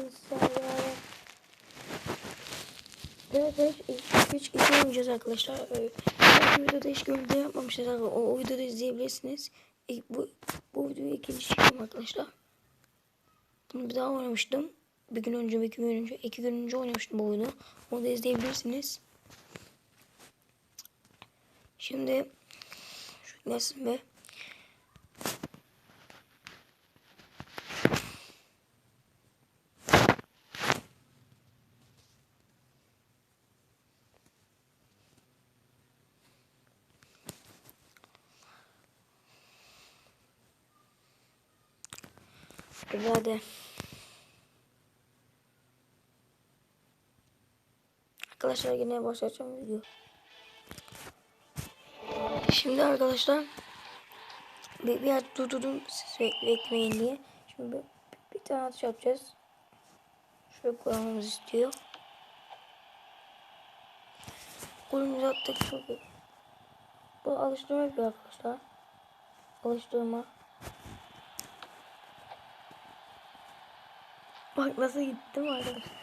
arkadaşlar ya. Evet evet hiç, hiç izlemeyeceğiz arkadaşlar. Ee, Bu videoda hiç görüntü yapmamışız. O, o videoda izleyebilirsiniz. İlk, bu, bu videoyu ikinci çekiyorum arkadaşlar. Bunu bir daha oynamıştım. Bir gün önce, iki gün önce, iki gün önce oynamıştım bu oyunu. Onu da izleyebilirsiniz. Şimdi şu nesin be? Hadi. Arkadaşlar yine başlayacağım video. Şimdi arkadaşlar bir, bir yer durdurdum siz bek- beklemeyin diye. Şimdi bir, bir tane atış yapacağız. Şöyle koymamız istiyor. Golümüzü attık. Bu alıştırma yapıyor arkadaşlar. Alıştırma. Bak nasıl gittim arkadaşlar.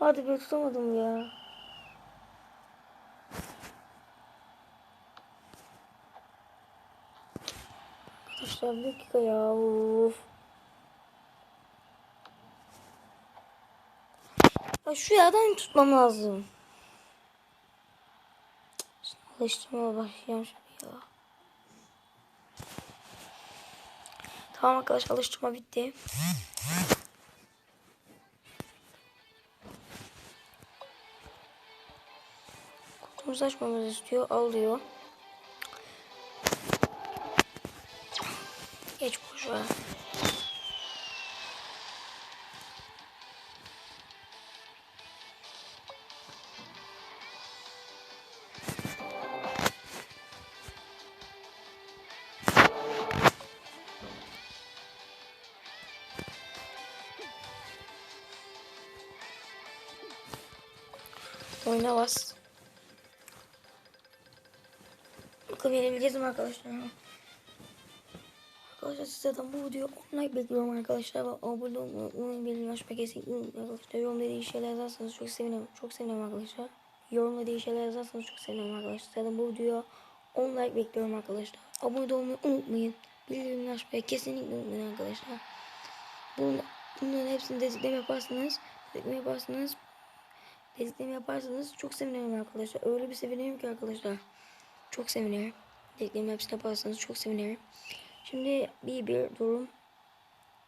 Hadi be tutamadım ya. Arkadaşlar bir dakika ya. Of. Ya şu yerden tutmam lazım. Alıştırmaya başlayacağım ya. Tamam arkadaşlar alıştırma bitti. Kutumuzu açmamızı istiyor. Alıyor. Geç boş ver. Oyuna bas. Bakalım yenebileceğiz mi arkadaşlar? Arkadaşlar sizden bu video online bekliyorum arkadaşlar. Abone olmayı, bildirim açmayı kesinlikle arkadaşlar. Yorumda iyi şeyler yazarsanız çok sevinirim. Çok sevinirim arkadaşlar. Yorumda iyi şeyler yazarsanız çok sevinirim arkadaşlar. Sizden bu video online bekliyorum arkadaşlar. Abone olmayı unutmayın. Bildirim açmayı kesinlikle unutmayın arkadaşlar. Bunun, bunların hepsini destekleme yaparsanız, destekleme yaparsanız, destekleme yaparsanız çok sevinirim arkadaşlar. Öyle bir sevinirim ki arkadaşlar. Çok sevinirim. Dediklerimi hepsini yaparsanız çok sevinirim. Şimdi bir bir durum.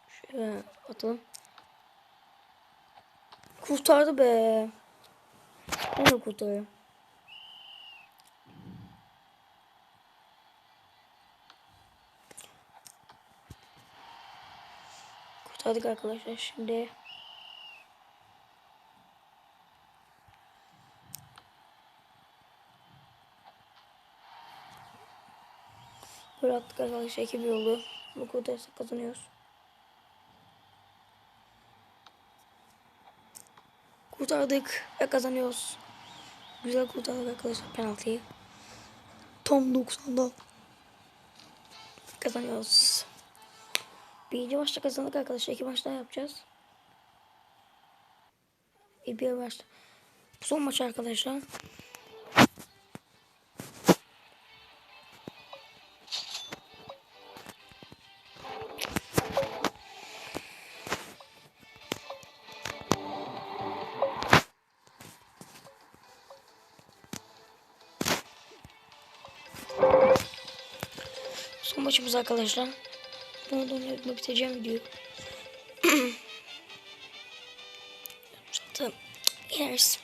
Şöyle atalım. Kurtardı be. Ben de kurtarıyorum. Kurtardık arkadaşlar. Şimdi attık arkadaşlar. 2 bir oldu. Bu kurtarırsak kazanıyoruz. Kurtardık ve kazanıyoruz. Güzel kurtardık arkadaşlar penaltıyı. Tam 90'da kazanıyoruz. Birinci maçta kazandık arkadaşlar. İki maç daha yapacağız. Bir, bir maç. Son maç arkadaşlar. Maçımız arkadaşlar. Bunu da oynayıp biteceğim videoyu. Zaten yeneriz.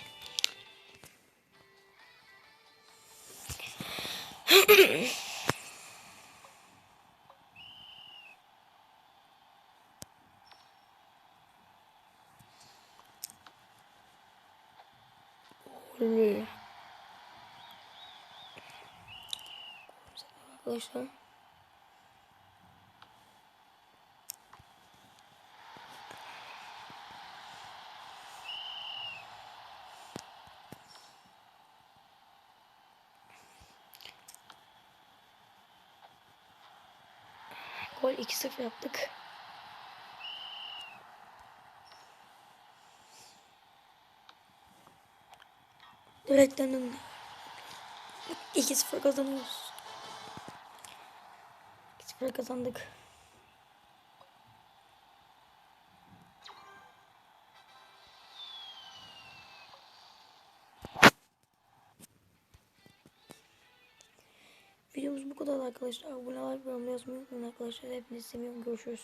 Gollü. Arkadaşlar. Gol 2-0 yaptık. Direkten önde. 2-0 kazanıyoruz. 2-0 kazandık. Videomuz bu kadar arkadaşlar. Abone olmayı, yorum yazmayı unutmayın arkadaşlar. Hepinizi seviyorum. Görüşürüz.